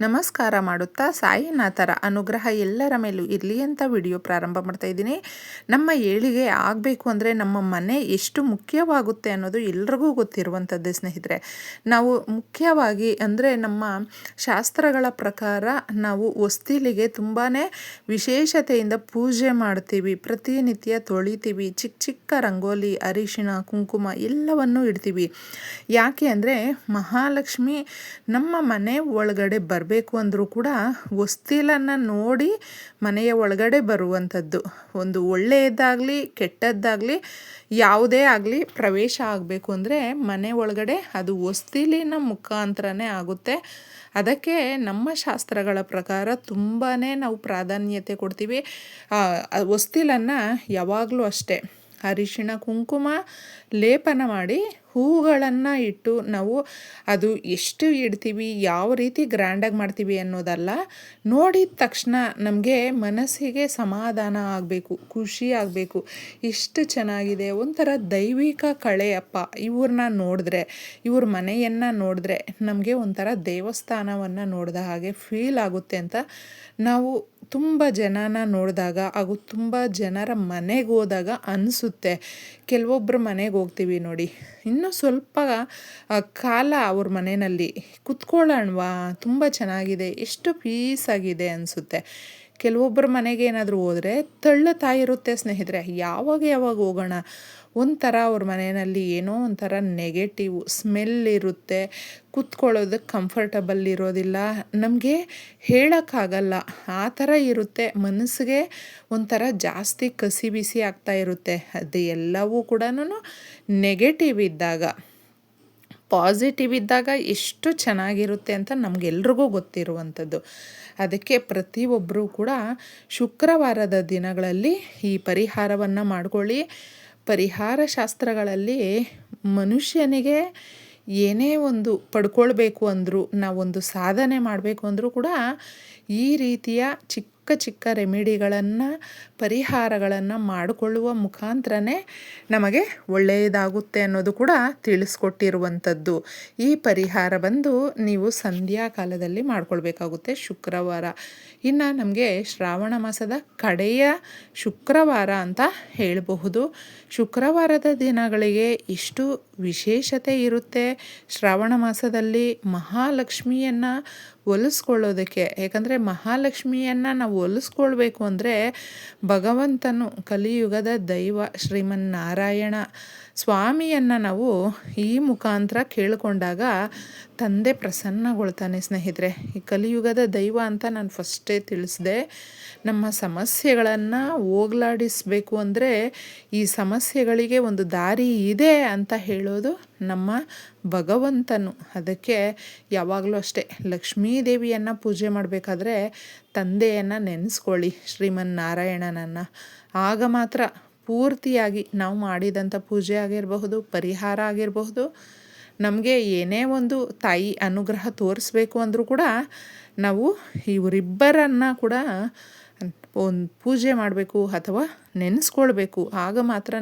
ನಮಸ್ಕಾರ ಮಾಡುತ್ತಾ ಸಾಯಿನಾಥರ ಅನುಗ್ರಹ ಎಲ್ಲರ ಮೇಲೂ ಇರಲಿ ಅಂತ ವಿಡಿಯೋ ಪ್ರಾರಂಭ ಮಾಡ್ತಾ ಇದ್ದೀನಿ. ನಮ್ಮ ಏಳಿಗೆ ಆಗಬೇಕು ಅಂದರೆ ನಮ್ಮ ಮನೆ ಎಷ್ಟು ಮುಖ್ಯವಾಗುತ್ತೆ ಅನ್ನೋದು ಎಲ್ರಿಗೂ ಗೊತ್ತಿರುವಂಥದ್ದೇ ಸ್ನೇಹಿತರೆ. ನಾವು ಮುಖ್ಯವಾಗಿ ಅಂದರೆ ನಮ್ಮ ಶಾಸ್ತ್ರಗಳ ಪ್ರಕಾರ ನಾವು ಹೊಸ್ತಿಲಿಗೆ ತುಂಬಾ ವಿಶೇಷತೆಯಿಂದ ಪೂಜೆ ಮಾಡ್ತೀವಿ. ಪ್ರತಿನಿತ್ಯ ತೊಳಿತೀವಿ. ಚಿಕ್ಕ ಚಿಕ್ಕ ರಂಗೋಲಿ, ಅರಿಶಿಣ, ಕುಂಕುಮ ಎಲ್ಲವನ್ನೂ ಇಡ್ತೀವಿ. ಯಾಕೆ ಅಂದರೆ ಮಹಾಲಕ್ಷ್ಮಿ ನಮ್ಮ ಮನೆ ಒಳಗಡೆ ಬರ್ ಬರಬೇಕು ಅಂದರೂ ಕೂಡ ಹೊಸ್ತಿಲನ್ನು ನೋಡಿ ಮನೆಯ ಒಳಗಡೆ ಬರುವಂಥದ್ದು. ಒಂದು ಒಳ್ಳೆಯದಾಗಲಿ, ಕೆಟ್ಟದ್ದಾಗಲಿ, ಯಾವುದೇ ಆಗಲಿ ಪ್ರವೇಶ ಆಗಬೇಕು ಅಂದರೆ ಮನೆ ಒಳಗಡೆ ಅದು ಹೊಸ್ತಿಲಿನ ಮುಖಾಂತರನೇ ಆಗುತ್ತೆ. ಅದಕ್ಕೆ ನಮ್ಮ ಶಾಸ್ತ್ರಗಳ ಪ್ರಕಾರ ತುಂಬಾ ನಾವು ಪ್ರಾಧಾನ್ಯತೆ ಕೊಡ್ತೀವಿ. ಹೊಸ್ತಿಲನ್ನು ಯಾವಾಗಲೂ ಅಷ್ಟೇ. ಅರಿಶಿಣ, ಕುಂಕುಮ, ಲೇಪನ ಮಾಡಿ ಹೂಗಳನ್ನು ಇಟ್ಟು ನಾವು ಅದು ಎಷ್ಟು ಇಡ್ತೀವಿ, ಯಾವ ರೀತಿ ಗ್ರ್ಯಾಂಡಾಗಿ ಮಾಡ್ತೀವಿ ಅನ್ನೋದಲ್ಲ ನೋಡಿದ ತಕ್ಷಣ ನಮಗೆ ಮನಸ್ಸಿಗೆ ಸಮಾಧಾನ ಆಗಬೇಕು, ಖುಷಿ ಆಗಬೇಕು. ಇಷ್ಟು ಚೆನ್ನಾಗಿದೆ. ಒಂಥರ ದೈವಿಕ ಕಳೆಯಪ್ಪ ಇವ್ರನ್ನ ನೋಡಿದ್ರೆ, ಇವ್ರ ಮನೆಯನ್ನು ನೋಡಿದ್ರೆ ನಮಗೆ ಒಂಥರ ದೇವಸ್ಥಾನವನ್ನು ನೋಡಿದ ಹಾಗೆ ಫೀಲ್ ಆಗುತ್ತೆ ಅಂತ ನಾವು ತುಂಬ ಜನನ ನೋಡಿದಾಗ ಹಾಗೂ ತುಂಬ ಜನರ ಮನೆಗೆ ಹೋದಾಗ ಅನಿಸುತ್ತೆ. ಕೆಲವೊಬ್ಬರು ಮನೆಗೆ ಹೋಗ್ತೀವಿ ನೋಡಿ. ಇನ್ನೂ ಸ್ವಲ್ಪ ಕಾಲ ಅವ್ರ ಮನೆಯಲ್ಲಿ ಕುತ್ಕೊಳ್ಳೋಣವಾ ತುಂಬ ಚೆನ್ನಾಗಿದೆ. ಎಷ್ಟು ಪೀಸಾಗಿದೆ ಅನಿಸುತ್ತೆ. ಕೆಲವೊಬ್ಬರ ಮನೆಗೆ ಏನಾದರೂ ಹೋದರೆ ತಳ್ಳ ತಾಯಿರುತ್ತೆ ಸ್ನೇಹಿತರೆ. ಯಾವಾಗ ಯಾವಾಗ ಹೋಗೋಣ? ಒಂಥರ ಅವ್ರ ಮನೆಯಲ್ಲಿ ಏನೋ ಒಂಥರ ನೆಗೆಟಿವ್ ಸ್ಮೆಲ್ ಇರುತ್ತೆ. ಕುತ್ಕೊಳ್ಳೋದಕ್ಕೆ ಕಂಫರ್ಟಬಲ್ ಇರೋದಿಲ್ಲ. ನಮಗೆ ಹೇಳೋಕ್ಕಾಗಲ್ಲ. ಆ ಥರ ಇರುತ್ತೆ. ಮನಸ್ಸಿಗೆ ಒಂಥರ ಜಾಸ್ತಿ ಕಸಿ ಬಿಸಿ ಆಗ್ತಾ ಇರುತ್ತೆ. ಅದು ಎಲ್ಲವೂ ಕೂಡ ನೆಗೆಟಿವ್ ಇದ್ದಾಗ. ಪಾಸಿಟಿವ್ ಇದ್ದಾಗ ಎಷ್ಟು ಚೆನ್ನಾಗಿರುತ್ತೆ ಅಂತ ನಮಗೆಲ್ರಿಗೂ ಗೊತ್ತಿರುವಂಥದ್ದು. ಅದಕ್ಕೆ ಪ್ರತಿಯೊಬ್ಬರೂ ಕೂಡ ಶುಕ್ರವಾರದ ದಿನಗಳಲ್ಲಿ ಈ ಪರಿಹಾರವನ್ನು ಮಾಡ್ಕೊಳ್ಳಿ. ಪರಿಹಾರ ಶಾಸ್ತ್ರಗಳಲ್ಲಿ ಮನುಷ್ಯನಿಗೆ ಏನೇ ಒಂದು ಪಡ್ಕೊಳ್ಬೇಕು ಅಂದರೂ, ನಾವೊಂದು ಸಾಧನೆ ಮಾಡಬೇಕು ಅಂದರೂ ಕೂಡ ಈ ರೀತಿಯ ಚಿಕ್ಕ ಚಿಕ್ಕ ಚಿಕ್ಕ ರೆಮಿಡಿಗಳನ್ನು, ಪರಿಹಾರಗಳನ್ನು ಮಾಡಿಕೊಳ್ಳುವ ಮುಖಾಂತರನೇ ನಮಗೆ ಒಳ್ಳೆಯದಾಗುತ್ತೆ ಅನ್ನೋದು ಕೂಡ ತಿಳಿಸ್ಕೊಟ್ಟಿರುವಂಥದ್ದು. ಈ ಪರಿಹಾರ ಬಂದು ನೀವು ಸಂಧ್ಯಾ ಕಾಲದಲ್ಲಿ ಮಾಡ್ಕೊಳ್ಬೇಕಾಗುತ್ತೆ ಶುಕ್ರವಾರ. ಇನ್ನು ನಮಗೆ ಶ್ರಾವಣ ಮಾಸದ ಕಡೆಯ ಶುಕ್ರವಾರ ಅಂತ ಹೇಳಬಹುದು. ಶುಕ್ರವಾರದ ದಿನಗಳಿಗೆ ಇಷ್ಟು ವಿಶೇಷತೆ ಇರುತ್ತೆ. ಶ್ರಾವಣ ಮಾಸದಲ್ಲಿ ಮಹಾಲಕ್ಷ್ಮಿಯನ್ನು ಒಲಿಸ್ಕೊಳ್ಳೋದಕ್ಕೆ, ಯಾಕಂದರೆ ಮಹಾಲಕ್ಷ್ಮಿಯನ್ನು ನಾವು ಒಲಿಸ್ಕೊಳ್ಬೇಕು ಅಂದರೆ ಭಗವಂತನು ಕಲಿಯುಗದ ದೈವ ಶ್ರೀಮನ್ನಾರಾಯಣ. ಸ್ವಾಮಿಯನ್ನು ನಾವು ಈ ಮುಖಾಂತರ ಕೇಳಿಕೊಂಡಾಗ ತಂದೆ ಪ್ರಸನ್ನಗೊಳ್ತಾನೆ ಸ್ನೇಹಿತರೆ. ಈ ಕಲಿಯುಗದ ದೈವ ಅಂತ ನಾನು ಫಸ್ಟೇ ತಿಳಿಸಿದೆ. ನಮ್ಮ ಸಮಸ್ಯೆಗಳನ್ನು ಹೋಗ್ಲಾಡಿಸ್ಬೇಕು ಅಂದರೆ ಈ ಸಮಸ್ಯೆಗಳಿಗೆ ಒಂದು ದಾರಿ ಇದೆ ಅಂತ ಹೇಳೋದು ನಮ್ಮ ಭಗವಂತನು. ಅದಕ್ಕೆ ಯಾವಾಗಲೂ ಅಷ್ಟೇ ಲಕ್ಷ್ಮೀ ದೇವಿಯನ್ನು ಪೂಜೆ ಮಾಡಬೇಕಾದ್ರೆ ತಂದೆಯನ್ನು ನೆನೆಸ್ಕೊಳ್ಳಿ ಶ್ರೀಮನ್ನಾರಾಯಣನನ್ನು. ಆಗ ಮಾತ್ರ ಪೂರ್ತಿಯಾಗಿ ನಾವು ಮಾಡಿದಂಥ ಪೂಜೆ ಆಗಿರಬಹುದು, ಪರಿಹಾರ ಆಗಿರಬಹುದು, ನಮಗೆ ಏನೇ ಒಂದು ತಾಯಿ ಅನುಗ್ರಹ ತೋರಿಸ್ಬೇಕು ಅಂದರೂ ಕೂಡ ನಾವು ಇವರಿಬ್ಬರನ್ನು ಕೂಡ ಒಂದು ಪೂಜೆ ಮಾಡಬೇಕು ಅಥವಾ ನೆನೆಸ್ಕೊಳ್ಬೇಕು. ಆಗ ಮಾತ್ರ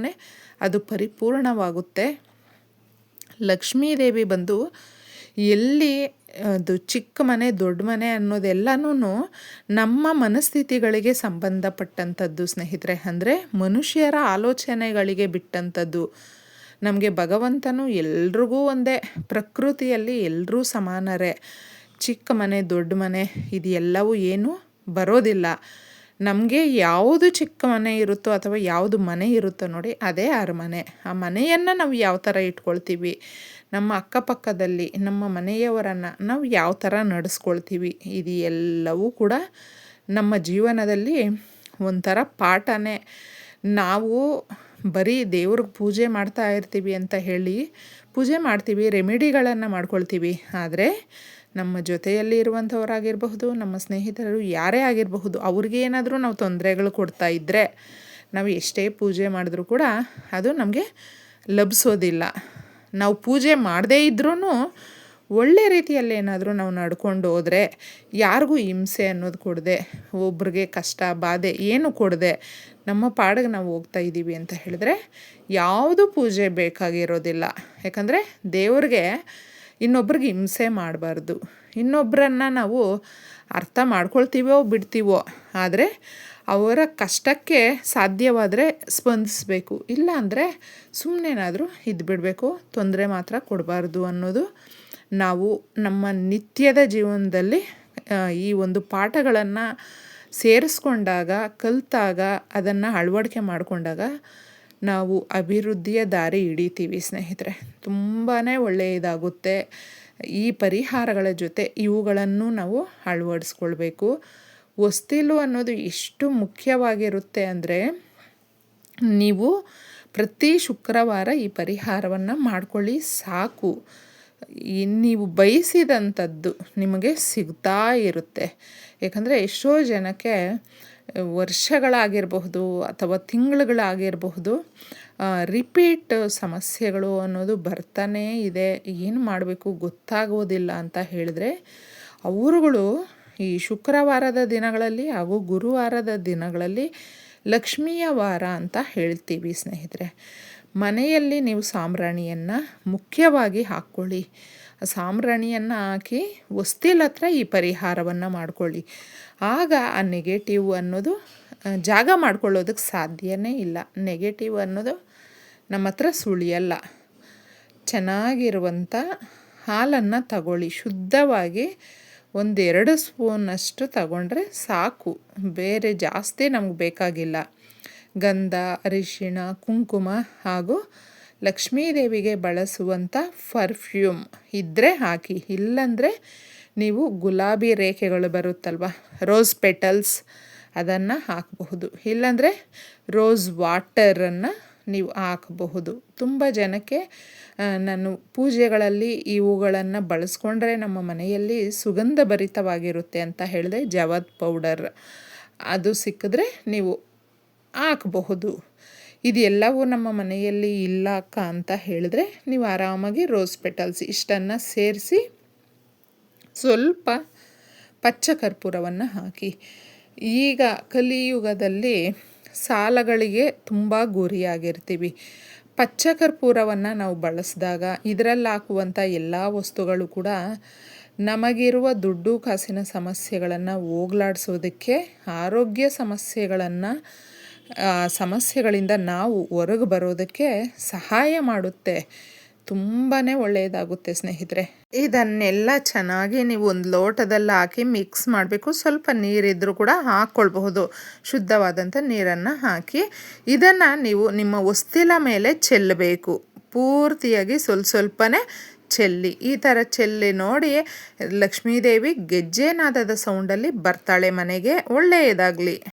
ಅದು ಪರಿಪೂರ್ಣವಾಗುತ್ತೆ. ಲಕ್ಷ್ಮೀದೇವಿ ಬಂದು ಎಲ್ಲಿ, ಅದು ಚಿಕ್ಕ ಮನೆ, ದೊಡ್ಡ ಮನೆ ಅನ್ನೋದೆಲ್ಲನೂ ನಮ್ಮ ಮನಸ್ಥಿತಿಗಳಿಗೆ ಸಂಬಂಧಪಟ್ಟಂಥದ್ದು ಸ್ನೇಹಿತರೆ. ಅಂದರೆ ಮನುಷ್ಯರ ಆಲೋಚನೆಗಳಿಗೆ ಬಿಟ್ಟಂಥದ್ದು. ನಮಗೆ ಭಗವಂತನು ಎಲ್ರಿಗೂ ಒಂದೇ, ಪ್ರಕೃತಿಯಲ್ಲಿ ಎಲ್ಲರೂ ಸಮಾನರೇ. ಚಿಕ್ಕ ಮನೆ, ದೊಡ್ಡ ಮನೆ ಇದು ಎಲ್ಲವೂ ಏನು ಬರೋದಿಲ್ಲ. ನಮಗೆ ಯಾವುದು ಚಿಕ್ಕ ಮನೆ ಇರುತ್ತೋ ಅಥವಾ ಯಾವುದು ಮನೆ ಇರುತ್ತೋ ನೋಡಿ, ಅದೇ ಅರಮನೆ. ಆ ಮನೆಯನ್ನು ನಾವು ಯಾವ ಥರ ಇಟ್ಕೊಳ್ತೀವಿ? ನಮ್ಮ ಅಕ್ಕಪಕ್ಕದಲ್ಲಿ, ನಮ್ಮ ಮನೆಯವರನ್ನು ನಾವು ಯಾವ ಥರ ನಡೆಸ್ಕೊಳ್ತೀವಿ ಇದು ಎಲ್ಲವೂ ಕೂಡ ನಮ್ಮ ಜೀವನದಲ್ಲಿ ಒಂಥರ ಪಾಠನೇ. ನಾವು ಬರೀ ದೇವ್ರಿಗೆ ಪೂಜೆ ಮಾಡ್ತಾ ಇರ್ತೀವಿ ಅಂತ ಹೇಳಿ ಪೂಜೆ ಮಾಡ್ತೀವಿ, ರೆಮಿಡಿಗಳನ್ನು ಮಾಡ್ಕೊಳ್ತೀವಿ. ಆದರೆ ನಮ್ಮ ಜೊತೆಯಲ್ಲಿ ಇರುವಂಥವರಾಗಿರಬಹುದು, ನಮ್ಮ ಸ್ನೇಹಿತರು ಯಾರೇ ಆಗಿರಬಹುದು, ಅವ್ರಿಗೆ ಏನಾದರೂ ನಾವು ತೊಂದರೆಗಳು ಕೊಡ್ತಾ ಇದ್ದರೆ ನಾವು ಎಷ್ಟೇ ಪೂಜೆ ಮಾಡಿದ್ರೂ ಕೂಡ ಅದು ನಮಗೆ ಲಭಿಸೋದಿಲ್ಲ. ನಾವು ಪೂಜೆ ಮಾಡದೇ ಇದ್ರೂ ಒಳ್ಳೆ ರೀತಿಯಲ್ಲಿ ಏನಾದರೂ ನಾವು ನಡ್ಕೊಂಡು ಹೋದರೆ ಯಾರಿಗೂ ಹಿಂಸೆ ಅನ್ನೋದು ಕೊಡದೆ, ಒಬ್ರಿಗೆ ಕಷ್ಟ, ಬಾಧೆ ಏನು ಕೊಡದೆ, ನಮ್ಮ ಪಾಡಿಗೆ ನಾವು ಹೋಗ್ತಾ ಇದ್ದೀವಿ ಅಂತ ಹೇಳಿದ್ರೆ ಯಾವುದು ಪೂಜೆ ಬೇಕಾಗಿರೋದಿಲ್ಲ. ಯಾಕಂದರೆ ದೇವ್ರಿಗೆ ಇನ್ನೊಬ್ರಿಗೆ ಹಿಂಸೆ ಮಾಡಬಾರ್ದು. ಇನ್ನೊಬ್ಬರನ್ನ ನಾವು ಅರ್ಥ ಮಾಡ್ಕೊಳ್ತೀವೋ ಬಿಡ್ತೀವೋ, ಆದರೆ ಅವರ ಕಷ್ಟಕ್ಕೆ ಸಾಧ್ಯವಾದರೆ ಸ್ಪಂದಿಸಬೇಕು. ಇಲ್ಲ ಅಂದರೆ ಸುಮ್ಮನೆನಾದರೂ ಇದ್ದು ಬಿಡಬೇಕು ತೊಂದರೆ ಮಾತ್ರ ಕೊಡಬಾರ್ದು ಅನ್ನೋದು ನಾವು ನಮ್ಮ ನಿತ್ಯದ ಜೀವನದಲ್ಲಿ ಈ ಒಂದು ಪಾಠಗಳನ್ನು ಸೇರಿಸ್ಕೊಂಡಾಗ, ಕಲಿತಾಗ, ಅದನ್ನು ಅಳವಡಿಕೆ ಮಾಡಿಕೊಂಡಾಗ ನಾವು ಅಭಿವೃದ್ಧಿಯ ದಾರಿ ಹಿಡಿತೀವಿ ಸ್ನೇಹಿತರೆ. ತುಂಬಾ ಒಳ್ಳೆಯದಾಗುತ್ತೆ ಈ ಪರಿಹಾರಗಳ ಜೊತೆ ಇವುಗಳನ್ನು ನಾವು ಅಳವಡಿಸ್ಕೊಳ್ಬೇಕು. ಹೊಸ್ತಿಲು ಅನ್ನೋದು ಎಷ್ಟು ಮುಖ್ಯವಾಗಿರುತ್ತೆ ಅಂದರೆ ನೀವು ಪ್ರತಿ ಶುಕ್ರವಾರ ಈ ಪರಿಹಾರವನ್ನು ಮಾಡ್ಕೊಳ್ಳಿ, ಸಾಕು. ನೀವು ಬಯಸಿದಂಥದ್ದು ನಿಮಗೆ ಸಿಗ್ತಾ ಇರುತ್ತೆ. ಯಾಕಂದರೆ ಎಷ್ಟೋ ಜನಕ್ಕೆ ವರ್ಷಗಳಾಗಿರಬಹುದು ಅಥವಾ ತಿಂಗಳುಗಳಾಗಿರಬಹುದು ರಿಪೀಟ್ ಸಮಸ್ಯೆಗಳು ಅನ್ನೋದು ಬರ್ತಾನೇ ಇದೆ. ಏನು ಮಾಡಬೇಕು ಗೊತ್ತಾಗೋದಿಲ್ಲ ಅಂತ ಹೇಳಿದ್ರೆ, ಅವರುಗಳು ಈ ಶುಕ್ರವಾರದ ದಿನಗಳಲ್ಲಿ ಹಾಗೂ ಗುರುವಾರದ ದಿನಗಳಲ್ಲಿ ಲಕ್ಷ್ಮಿಯ ವಾರ ಅಂತ ಹೇಳ್ತೀವಿ ಸ್ನೇಹಿತರೆ. ಮನೆಯಲ್ಲಿ ನೀವು ಸಾಂಬ್ರಾಣಿಯನ್ನು ಮುಖ್ಯವಾಗಿ ಹಾಕ್ಕೊಳ್ಳಿ. ಸಾಂಬ್ರಾಣಿಯನ್ನು ಹಾಕಿ ವಸ್ತಿಲ್ ಹತ್ರ ಈ ಪರಿಹಾರವನ್ನು ಮಾಡ್ಕೊಳ್ಳಿ. ಆಗ ಆ ನೆಗೆಟಿವ್ ಅನ್ನೋದು ಜಾಗ ಮಾಡ್ಕೊಳ್ಳೋದಕ್ಕೆ ಸಾಧ್ಯವೇ ಇಲ್ಲ. ನೆಗೆಟಿವ್ ಅನ್ನೋದು ನಮ್ಮ ಹತ್ರ ಸುಳಿಯಲ್ಲ. ಚೆನ್ನಾಗಿರುವಂಥ ಹಾಲನ್ನು ತಗೊಳ್ಳಿ. ಶುದ್ಧವಾಗಿ ಒಂದೆರಡು ಸ್ಪೂನಷ್ಟು ತಗೊಂಡ್ರೆ ಸಾಕು. ಬೇರೆ ಜಾಸ್ತಿ ನಮ್ಗೆ ಬೇಕಾಗಿಲ್ಲ. ಗಂಧ, ಅರಿಶಿಣ, ಕುಂಕುಮ ಹಾಗೂ ಲಕ್ಷ್ಮೀದೇವಿಗೆ ಬಳಸುವಂಥ ಪರ್ಫ್ಯೂಮ್ ಇದ್ದರೆ ಹಾಕಿ. ಇಲ್ಲಂದರೆ ನೀವು ಗುಲಾಬಿ ರೇಖೆಗಳು ಬರುತ್ತಲ್ವ? ರೋಸ್ ಪೆಟಲ್ಸ್ ಅದನ್ನು ಹಾಕಬಹುದು. ಇಲ್ಲಾಂದರೆ ರೋಸ್ ವಾಟರನ್ನು ನೀವು ಹಾಕಬಹುದು. ತುಂಬ ಜನಕ್ಕೆ ನಾನು ಪೂಜೆಗಳಲ್ಲಿ ಇವುಗಳನ್ನು ಬಳಸ್ಕೊಂಡ್ರೆ ನಮ್ಮ ಮನೆಯಲ್ಲಿ ಸುಗಂಧ ಭರಿತವಾಗಿರುತ್ತೆ ಅಂತ ಹೇಳಿದೆ, ಜವದ್ ಪೌಡರ್. ಅದು ಸಿಕ್ಕಿದ್ರೆ ನೀವು ಹಾಕಬಹುದು. ಇದೆಲ್ಲವೂ ನಮ್ಮ ಮನೆಯಲ್ಲಿ ಇಲ್ಲ ಅಕ್ಕ ಅಂತ ಹೇಳಿದ್ರೆ ನೀವು ಆರಾಮಾಗಿ ರೋಸ್ ಪೆಟಲ್ಸ್ ಇಷ್ಟನ್ನು ಸೇರಿಸಿ ಸ್ವಲ್ಪ ಪಚ್ಚ ಕರ್ಪೂರವನ್ನು ಹಾಕಿ. ಈಗ ಕಲಿಯುಗದಲ್ಲಿ ಸಾಲಗಳಿಗೆ ತುಂಬ ಗುರಿಯಾಗಿರ್ತೀವಿ. ಪಚ್ಚ ಕರ್ಪೂರವನ್ನು ನಾವು ಬಳಸಿದಾಗ ಇದರಲ್ಲಿ ಹಾಕುವಂಥ ಎಲ್ಲ ವಸ್ತುಗಳು ಕೂಡ ನಮಗಿರುವ ದುಡ್ಡು ಕಾಸಿನ ಸಮಸ್ಯೆಗಳನ್ನು ಹೋಗ್ಲಾಡಿಸೋದಕ್ಕೆ ಆರೋಗ್ಯ ಸಮಸ್ಯೆಗಳನ್ನು ಸಮಸ್ಯೆಗಳಿಂದ ನಾವು ಹೊರಗೆ ಬರೋದಕ್ಕೆ ಸಹಾಯ ಮಾಡುತ್ತೆ. ತುಂಬಾ ಒಳ್ಳೆಯದಾಗುತ್ತೆ, ಸ್ನೇಹಿತರೆ. ಇದನ್ನೆಲ್ಲ ಚೆನ್ನಾಗಿ ನೀವು ಒಂದು ಲೋಟದಲ್ಲಿ ಹಾಕಿ ಮಿಕ್ಸ್ ಮಾಡಬೇಕು. ಸ್ವಲ್ಪ ನೀರಿದ್ದರೂ ಕೂಡ ಹಾಕ್ಕೊಳ್ಬಹುದು. ಶುದ್ಧವಾದಂಥ ನೀರನ್ನು ಹಾಕಿ ಇದನ್ನು ನೀವು ನಿಮ್ಮ ಹೊಸ್ತಿಲ ಮೇಲೆ ಚೆಲ್ಲಬೇಕು. ಪೂರ್ತಿಯಾಗಿ ಸ್ವಲ್ಪ ಸ್ವಲ್ಪನೇ ಚೆಲ್ಲಿ. ಈ ಥರ ಚೆಲ್ಲಿ ನೋಡಿ ಲಕ್ಷ್ಮೀದೇವಿ ಗೆಜ್ಜೆನಾದದ ಸೌಂಡಲ್ಲಿ ಬರ್ತಾಳೆ ಮನೆಗೆ. ಒಳ್ಳೆಯದಾಗಲಿ.